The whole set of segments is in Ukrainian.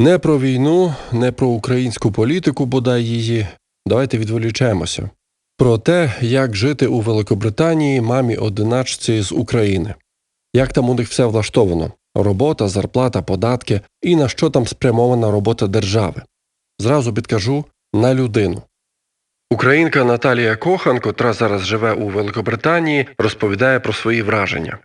Не про війну, не про українську політику, бодай її. Давайте відволічаємося. Про те, як жити у Великобританії мамі одиначці з України. Як там у них все влаштовано: робота, зарплата, податки і на що там спрямована робота держави. Зразу підкажу на людину. Українка Наталія Кохан, котра зараз живе у Великобританії, розповідає про свої враження.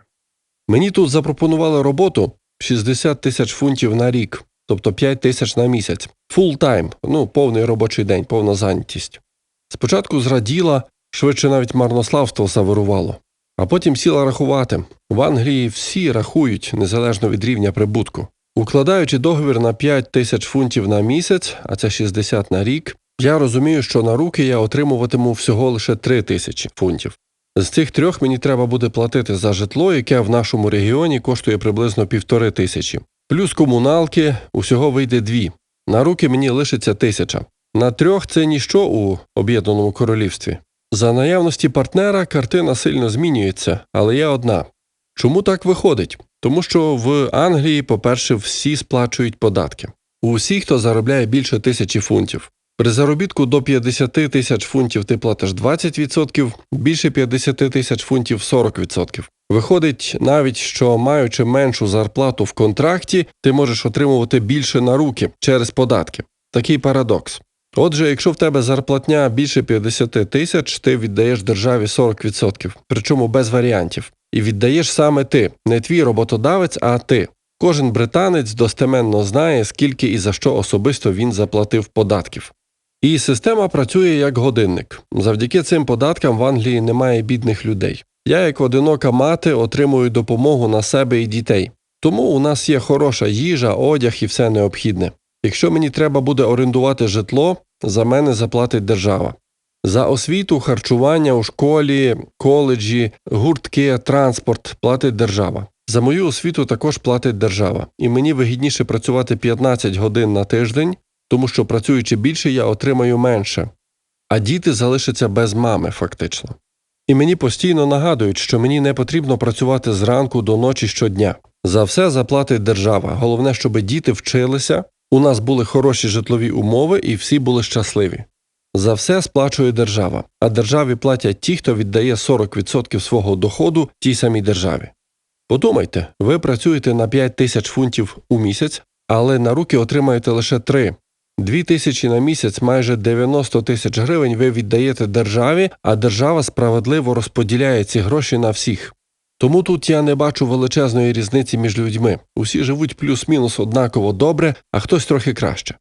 Мені тут запропонували роботу 60 тисяч фунтів на рік, тобто 5 тисяч на місяць. Фул тайм, ну повний робочий день, повна зайнятість. Спочатку зраділа, швидше навіть марнославство завирувало, а потім сіла рахувати. В Англії всі рахують незалежно від рівня прибутку. Укладаючи договір на 5 тисяч фунтів на місяць, а це 60 на рік, я розумію, що на руки я отримуватиму всього лише 3 тисячі фунтів. З цих трьох мені треба буде платити за житло, яке в нашому регіоні коштує приблизно півтори тисячі. Плюс комуналки усього вийде дві. На руки мені лишиться тисяча. На трьох це ніщо у об'єднаному королівстві. За наявності партнера картина сильно змінюється, але є одна. Чому так виходить? Тому що в Англії, по-перше, всі сплачують податки. Усі, хто заробляє більше тисячі фунтів. При заробітку до 50 тисяч фунтів ти платиш 20%, більше 50 тисяч фунтів 40%. Виходить навіть, що маючи меншу зарплату в контракті, ти можеш отримувати більше на руки через податки. Такий парадокс. Отже, якщо в тебе зарплатня більше 50 тисяч, ти віддаєш державі 40%, причому без варіантів. І віддаєш саме ти, не твій роботодавець, а ти. Кожен британець достеменно знає, скільки і за що особисто він заплатив податків. І система працює як годинник. Завдяки цим податкам в Англії немає бідних людей. Я, як одинока мати, отримую допомогу на себе і дітей. Тому у нас є хороша їжа, одяг і все необхідне. Якщо мені треба буде орендувати житло, за мене заплатить держава. За освіту, харчування у школі, коледжі, гуртки, транспорт платить держава. За мою освіту також платить держава, і мені вигідніше працювати 15 годин на тиждень, тому що працюючи більше, я отримаю менше, а діти залишаться без мами, фактично. І мені постійно нагадують, що мені не потрібно працювати зранку до ночі щодня. За все заплатить держава. Головне, щоб діти вчилися, у нас були хороші житлові умови і всі були щасливі. За все сплачує держава, а державі платять ті, хто віддає 40% свого доходу тій самій державі. Подумайте, ви працюєте на 5 тисяч фунтів у місяць, але на руки отримаєте лише 3. 2 тисячі на місяць, майже 90 тисяч гривень ви віддаєте державі, а держава справедливо розподіляє ці гроші на всіх. Тому тут я не бачу величезної різниці між людьми. Усі живуть плюс-мінус однаково добре, а хтось трохи краще.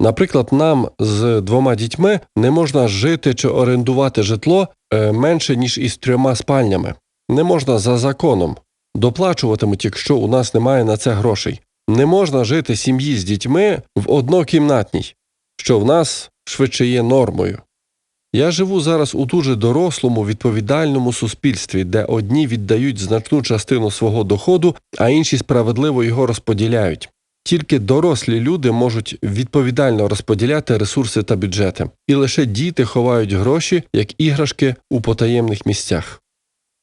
Наприклад, нам з двома дітьми не можна жити чи орендувати житло е, менше, ніж із трьома спальнями. Не можна за законом. Доплачуватимуть, якщо у нас немає на це грошей. Не можна жити сім'ї з дітьми в однокімнатній, що в нас швидше є нормою. Я живу зараз у дуже дорослому відповідальному суспільстві, де одні віддають значну частину свого доходу, а інші справедливо його розподіляють. Тільки дорослі люди можуть відповідально розподіляти ресурси та бюджети, і лише діти ховають гроші як іграшки у потаємних місцях.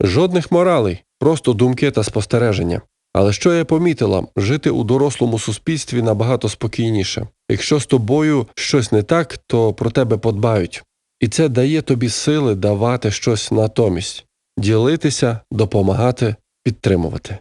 Жодних моралей, просто думки та спостереження. Але що я помітила, жити у дорослому суспільстві набагато спокійніше. Якщо з тобою щось не так, то про тебе подбають. І це дає тобі сили давати щось натомість, ділитися, допомагати, підтримувати.